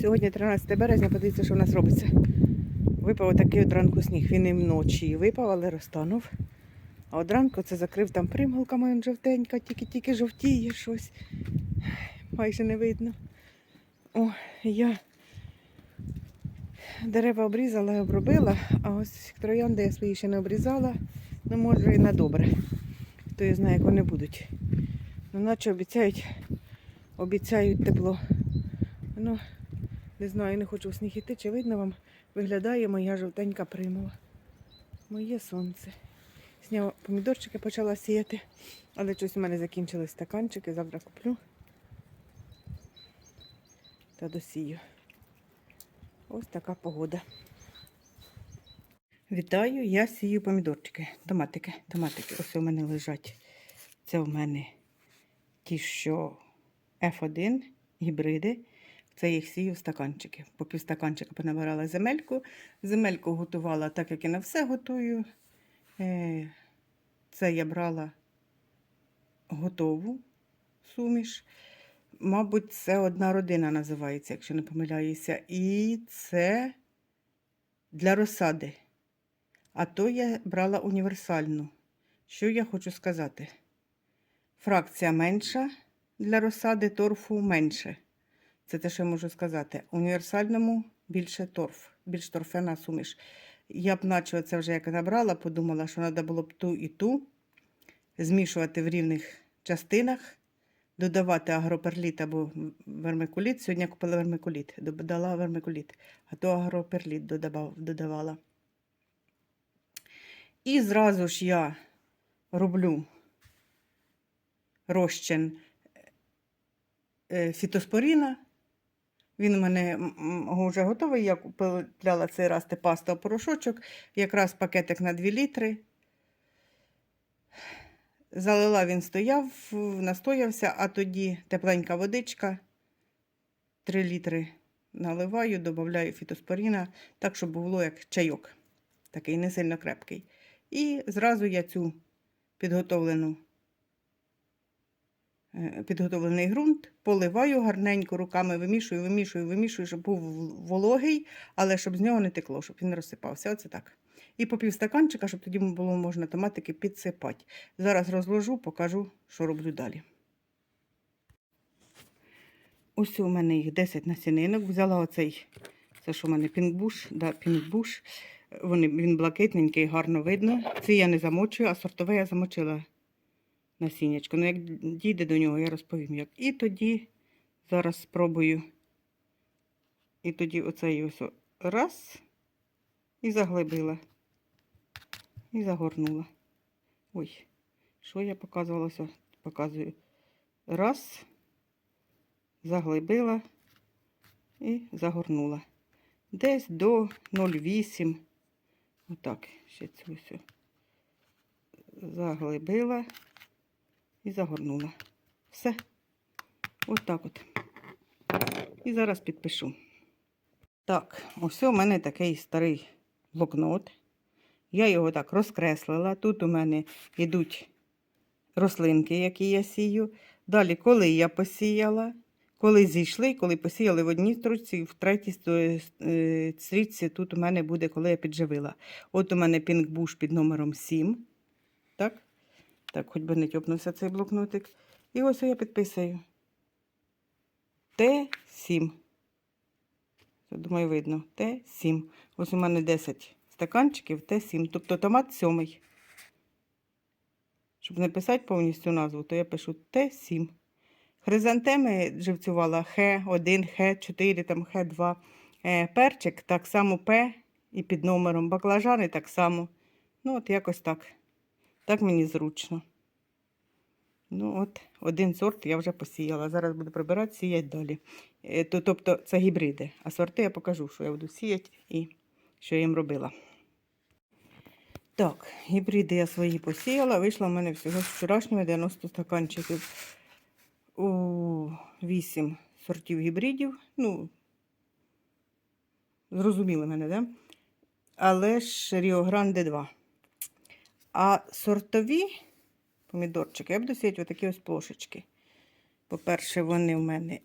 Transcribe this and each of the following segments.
Сьогодні 13 березня, подивіться, що в нас робиться. Випав такий от ранку сніг. Він і вночі випав, але розтанув. А от ранку це закрив там примулками, він жовтенька, тільки-тільки жовтіє щось. Майже не видно. О, я дерева обрізала і обробила, а ось троянди я свої ще не обрізала. Ну, може, і на добре. Хто я знає, як вони будуть. Ну, наче обіцяють, обіцяють тепло. Ну, не знаю, не хочу в сніг іти, чи видно вам виглядає моя жовтенька примула. Моє сонце. Зняла помідорчики, почала сіяти, але щось у мене закінчились стаканчики, завтра куплю. Та досію. Ось така погода. Вітаю, я сію помідорчики, томатики, томатики. Ось у мене лежать. Це у мене ті, що F1 гібриди. Це їх сію в стаканчики. По півстаканчика понабирала земельку. Земельку готувала так, як і на все готую. Е, Це я брала готову суміш. Мабуть, це одна родина називається, якщо не помиляюся. І це для розсади. А то я брала універсальну. Що я хочу сказати? Фракція менша для розсади, торфу менше. Це те, що я можу сказати. Універсальному більше торф, більш торфяна суміш. Я б наче це вже як набрала, подумала, що треба було б ту і ту змішувати в рівних частинах, додавати агроперліт або вермикуліт. Сьогодні я купила вермикуліт, додала вермикуліт, а то агроперліт додавала. І зразу ж я роблю розчин е, фітоспоріна. Він у мене вже готовий. Я купила цей раз те паста порошочок, якраз пакетик на 2 літри. Залила він стояв, настоявся, а тоді тепленька водичка. 3 літри наливаю, додаю фітоспоріна, так, щоб було як чайок. Такий не сильно крепкий. І зразу я цю підготовлену підготовлений ґрунт, поливаю гарненько руками, вимішую, вимішую, вимішую, щоб був вологий, але щоб з нього не текло, щоб він розсипався. Оце так. І по півстаканчика, щоб тоді було можна томатики підсипати. Зараз розложу, покажу, що роблю далі. Ось у мене їх 10 насінинок. Взяла оцей, це що у мене пінгбуш, да, пінгбуш. Вони, він блакитненький, гарно видно. Це я не замочую, а сортове я замочила насіннячко. Ну, як дійде до нього, я розповім як. І тоді зараз спробую. І тоді оцей ось раз і заглибила. І загорнула. Ой, що я показувала? Показую. Раз, заглибила і загорнула. Десь до 0,8. Отак, ще цю всю заглибила і загорнула. Все. Отак от. І зараз підпишу. Так, ось у мене такий старий блокнот. Я його так розкреслила. Тут у мене йдуть рослинки, які я сію. Далі, коли я посіяла, коли зійшли, коли посіяли в одній строчці, в третій е, стрічці тут у мене буде, коли я підживила. От у мене пінгбуш під номером 7. Так? Так, хоч би не тьопнувся цей блокнотик. І ось я підписую. Т7. Я думаю, видно. Т7. Ось у мене 10 стаканчиків Т7. Тобто томат сьомий. Щоб не писати повністю назву, то я пишу Т7. Хризантеми живцювала Х1, Х4, там Х2. Е, перчик так само П і під номером. Баклажани так само. Ну, от якось так. Так мені зручно. Ну, от, один сорт я вже посіяла. Зараз буду прибирати, сіяти далі. Е, Тобто це гібриди. А сорти я покажу, що я буду сіяти і що я їм робила. Так, гібриди я свої посіяла. Вийшло в мене всього з вчорашнього 90 стаканчиків. У 8 сортів гібридів. Ну, зрозуміли мене, да? Але ж Ріо Гранде 2. А сортові помідорчики я буду сіяти отакі ось плошечки. По-перше, вони в мене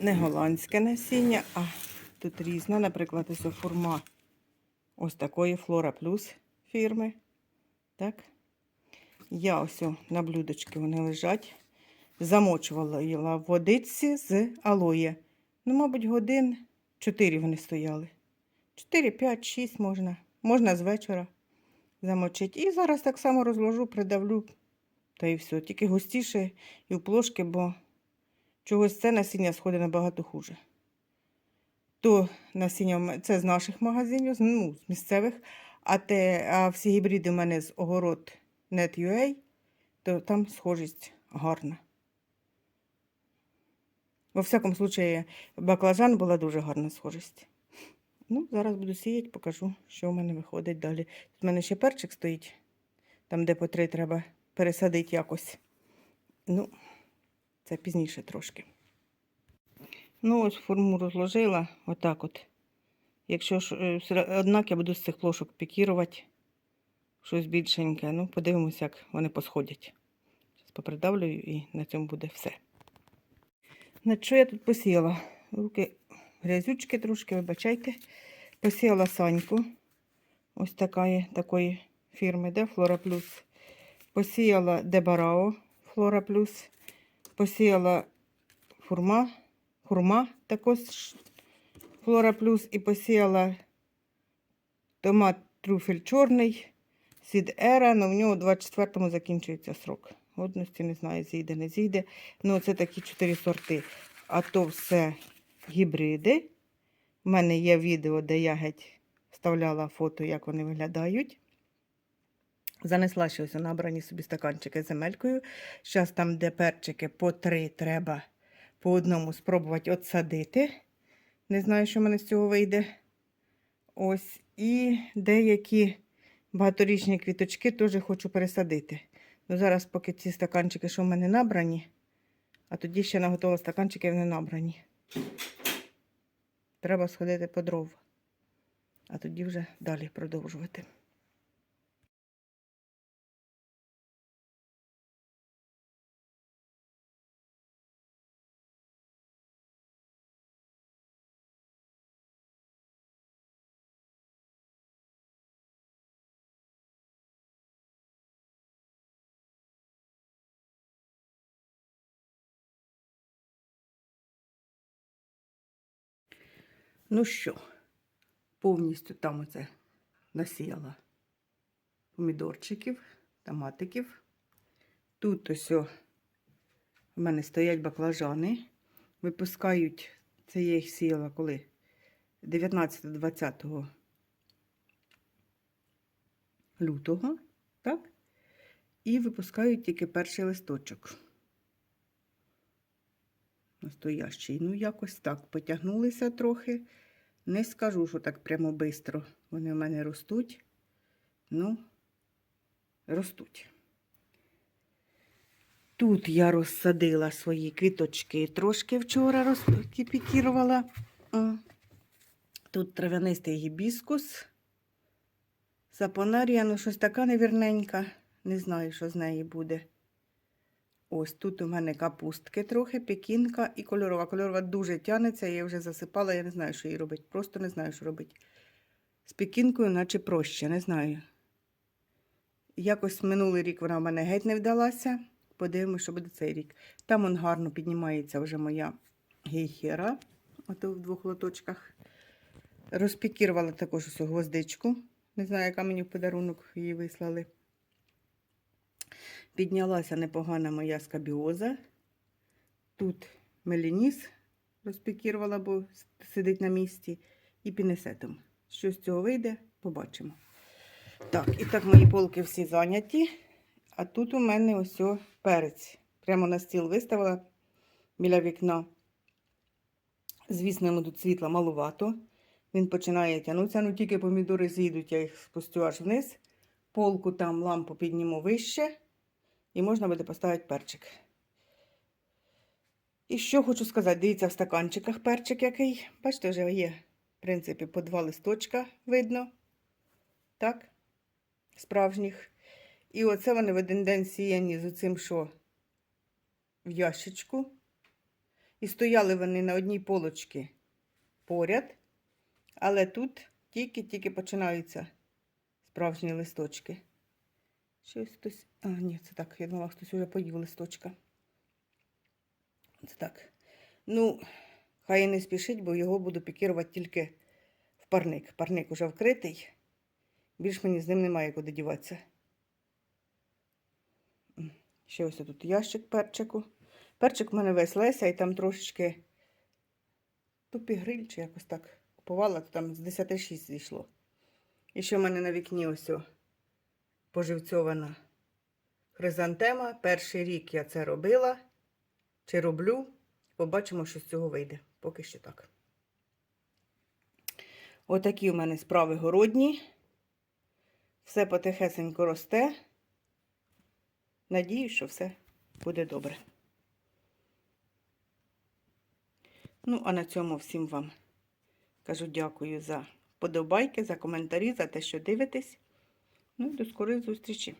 не голландське насіння, а тут різне, наприклад, ось форма ось такої Флора Плюс фірми. Так. Я ось на блюдочки вони лежать. Замочувала її в водичці з алоє. Ну, мабуть, годин 4 вони стояли. 4, 5, 6 можна. Можна з вечора замочити. І зараз так само розложу, придавлю. Та і все. Тільки густіше і в плошки, бо чогось це насіння сходить набагато хуже. То насіння це з наших магазинів, ну, з місцевих, а, те, а всі гібриди у мене з огород Net.ua, то там схожість гарна. Во всякому случаї, баклажан була дуже гарна схожість. Ну, зараз буду сіяти, покажу, що в мене виходить далі. Тут в мене ще перчик стоїть, там, де по три треба пересадити якось. Ну, це пізніше трошки. Ну, ось форму розложила, отак от. Якщо ж, е, однак я буду з цих плошок пікірувати щось більшеньке. Ну, подивимося, як вони посходять. Зараз попридавлюю і на цьому буде все. На що я тут посіяла? Руки грязючки трошки, вибачайте. Посіяла саньку. Ось такої, такої фірми, де Флора Плюс. Посіяла Дебарао Флора Плюс. Посіяла фурма, хурма також Флора Плюс. І посіяла томат трюфель чорний, сід Ера, але в нього у 24-му закінчується срок. Годності не знаю, зійде, не зійде. Ну, це такі чотири сорти. А то все гібриди. У мене є відео, де я геть вставляла фото, як вони виглядають. Занесла ще ось набрані собі стаканчики земелькою. Зараз там, де перчики по три треба по одному спробувати отсадити. Не знаю, що в мене з цього вийде. Ось. І деякі багаторічні квіточки теж хочу пересадити. Ну, зараз, поки ці стаканчики, що в мене набрані, а тоді ще наготовила стаканчики не набрані. Треба сходити по дров. А тоді вже далі продовжувати. Ну що, повністю там оце насіяла помідорчиків, томатиків. Тут ось в мене стоять баклажани. Випускають, це я їх сіяла коли? 19-20 лютого, так? І випускають тільки перший листочок. Настоящий. Ну, якось так. Потягнулися трохи. Не скажу, що так прямо швидко. Вони в мене ростуть. Ну, ростуть. Тут я розсадила свої квіточки. Трошки вчора розпікірувала. Тут трав'янистий гібіскус. Сапонарія, ну щось така невірненька. Не знаю, що з неї буде. Ось тут у мене капустки трохи, пекінка і кольорова. Кольорова дуже тянеться, я її вже засипала, я не знаю, що її робити. Просто не знаю, що робити. З пекінкою, наче проще, не знаю. Якось минулий рік вона в мене геть не вдалася. Подивимось, що буде цей рік. Там он гарно піднімається вже моя гейхера. Ото в двох лоточках. Розпікірувала також ось гвоздичку. Не знаю, яка мені в подарунок її вислали. Піднялася непогана моя скабіоза. Тут мелініс розпікірувала, бо сидить на місці, і пінесетом. Що з цього вийде, побачимо. Так, і так мої полки всі зайняті. А тут у мене ось перець. Прямо на стіл виставила біля вікна. Звісно, йому тут світла малувато. Він починає тягнутися, ну тільки помідори з'їдуть, я їх спустю аж вниз. Полку там лампу підніму вище. І можна буде поставити перчик. І що хочу сказати, дивіться в стаканчиках перчик який. Бачите, вже є, в принципі, по два листочка видно. Так? Справжніх. І оце вони в один день сіяні з оцим, що в ящичку. І стояли вони на одній полочці поряд, але тут тільки-тільки починаються справжні листочки. Щось хтось. А, ні, це так. Я думала, хтось вже поїв листочка. Це так. Ну, хай не спішить, бо його буду пікірувати тільки в парник. Парник уже вкритий. Більш мені з ним немає куди діватися. Ще ось тут ящик перчику. Перчик в мене весь Леся, і там трошечки тупі гриль, чи якось так купувала, то там з 10,6 зійшло. І ще в мене на вікні ось о, поживцьована хризантема. Перший рік я це робила чи роблю. Побачимо, що з цього вийде. Поки що так. Отакі у мене справи городні. Все потихесенько росте. Надіюсь, що все буде добре. Ну, а на цьому всім вам кажу дякую за подобайки, за коментарі, за те, що дивитесь. Ну до скорої зустрічі!